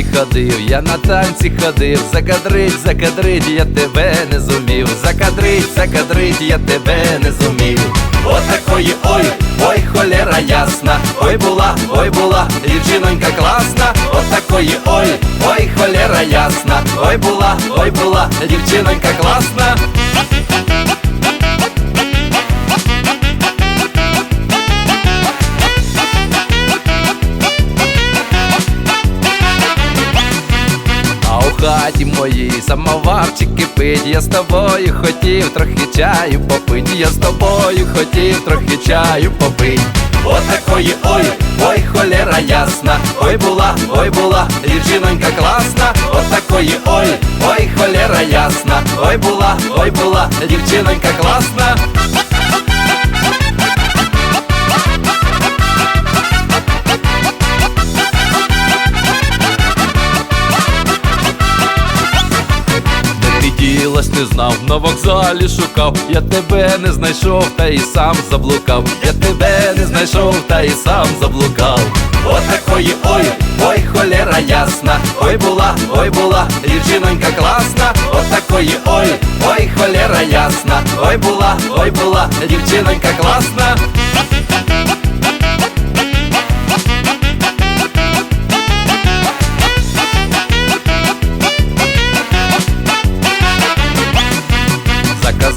танці ходив, я на танці ходив, закадрить, закадрить, я тебе не зумів, закадрить, закадрить, я тебе не зумів. Отакої ой, ой, холера ясна, ой була, ой була, дівчинонька класна, отакої ой, ой, холера ясна, ой була, ой була, дівчинонька класна. У хаті моїй самоварчик кипить, я з тобою хотів трохи чаю попить, я з тобою хотів трохи чаю попить. Отакої ой, ой, холера ясна, ой була, ой була, дівчинонька класна, отакої ой, ой, холера ясна, ой була, ой була, дівчинонька класна. Не знав, на вокзалі шукав, я тебе не знайшов, та і сам заблукав, я тебе не знайшов, та і сам заблукав. Отакої ой, ой, холера ясна, ой була, ой була, дівчинонька класна, отакої ой, ой, холера ясна, ой була, ой була, дівчинонька класна.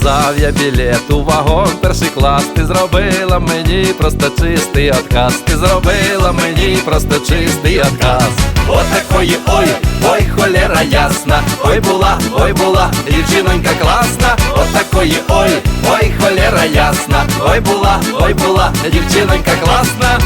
Заказав я білет у вагон перший клас, ти зробила мені просто чистий отказ, ти зробила мені просто чистий отказ. Отакої ой, ой, холера ясна, ой була, ой була, дівчинонька класна, отакої ой, ой, холера ясна, ой була, ой була, дівчинонька класна.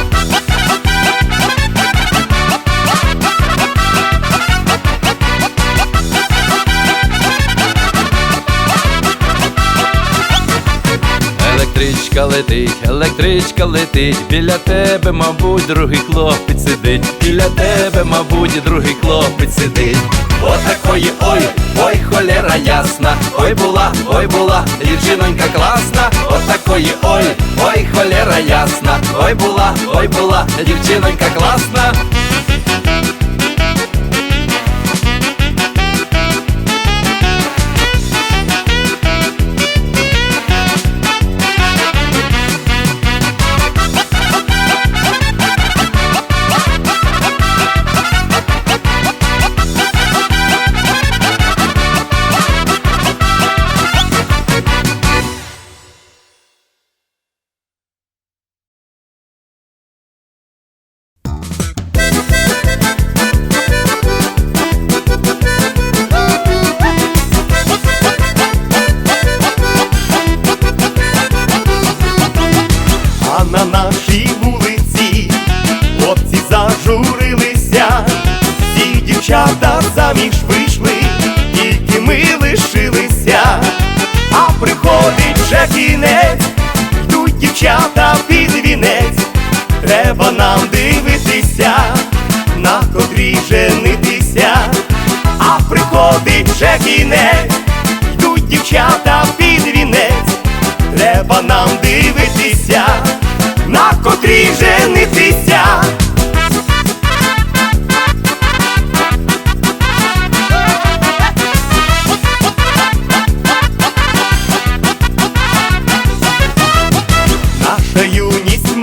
Електричка летить, електричка летить, біля тебе, мабуть, другий хлопець сидить, біля тебе, мабуть, другий хлопець сидить. Отакої ой, ой, холера ясна, ой була, ой була, дівчинонька класна, отакої ой, ой, холера ясна, ой була, ой була, дівчинонька класна. Дівчата заміж вийшли, тільки ми лишилися, а приходить вже кінець, йдуть дівчата під вінець, треба нам дивитися, на котрій женитися, а приходить вже кінець, йдуть дівчата під вінець. Треба нам дивитися, на котрій женитися.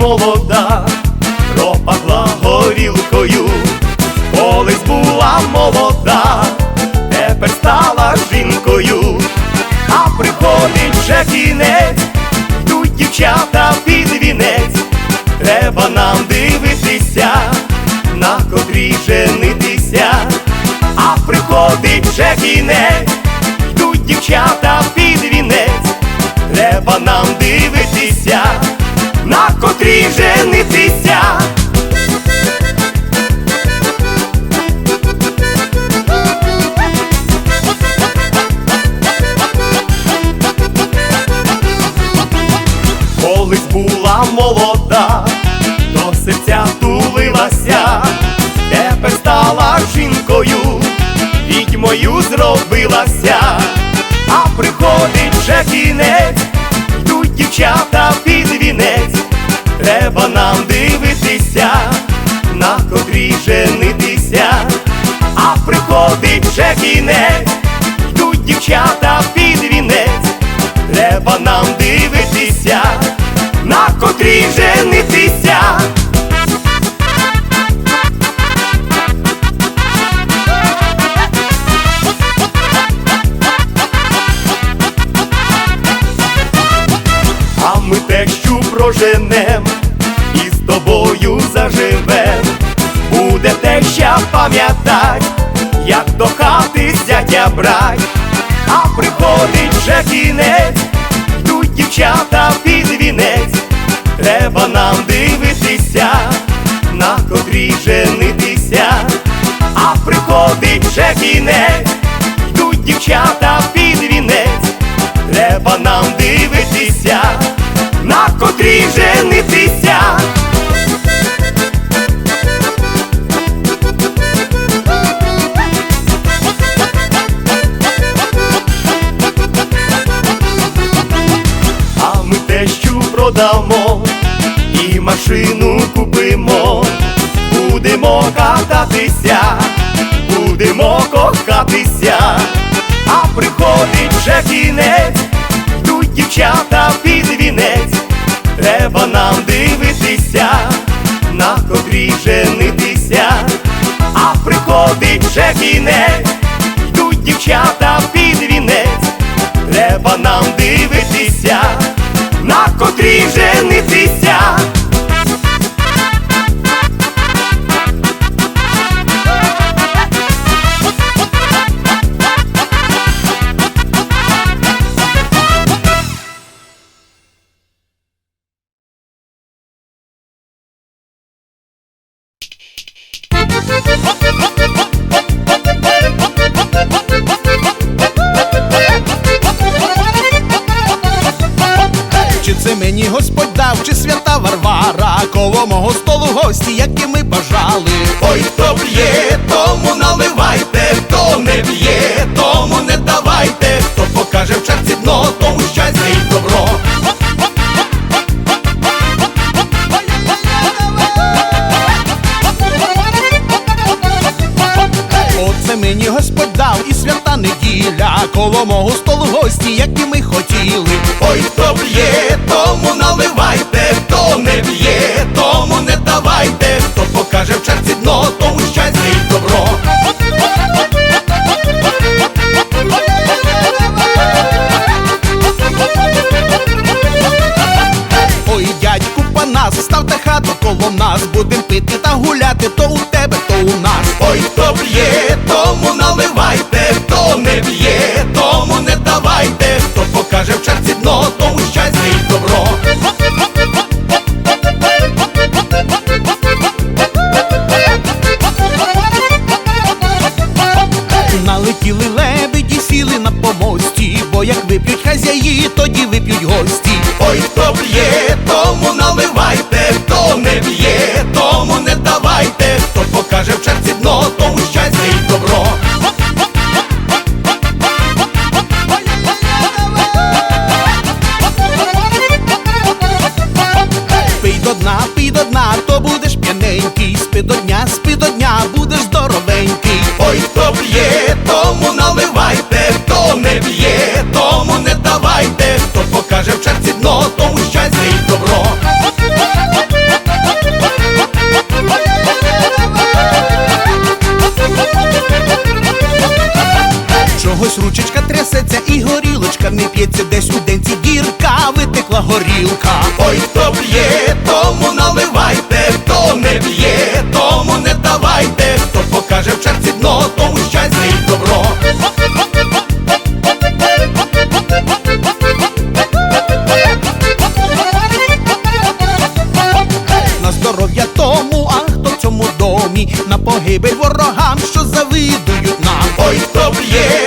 Молода, пропахла горілкою, колись була молода, тепер стала жінкою, а приходить вже кінець, йдуть дівчата під вінець, треба нам дивитися, на котрій женитися, а приходить вже кінець, йдуть дівчата під вінець, треба нам дивитися, на котрій женитися. Колись була молода, до серця тулилася, тепер стала жінкою, відьмою зробилася, а приходить вже кінець, дівчата під вінець, треба нам дивитися, на котрій женитися, а приходить вже кінець, йдуть дівчата під вінець, треба нам проженем і з тобою заживем. Буде теща пам'ятать, як до хати зятя брать, а приходить вже кінець, йдуть дівчата під вінець, треба нам дивитися, на котрій женитися, а приходить вже кінець, йдуть дівчата женитися. А ми тещу продамо і машину купимо, будемо кататися, будемо кохатися, а приходить вже кінець, йдуть дівчата під вінець, треба нам дивитися, на котрій женитися, а приходить вже кінець, йдуть дівчата під вінець, треба нам дивитися, на котрій женитися. Мого столу гості, які ми бажали. До дня, будеш здоровенький. Ой, хто б'є, тому наливайте, хто не б'є, тому не давайте, хто покаже в черці дно, тому щастя і добро. Чогось ручечка трясеться і горілочка не п'ється, десь у денці дірка, витекла горілка. Ой, хто б'є, тому наливайте, хто не б'є, самі на погибель ворогам, що завидують нам. Ой, хто б'є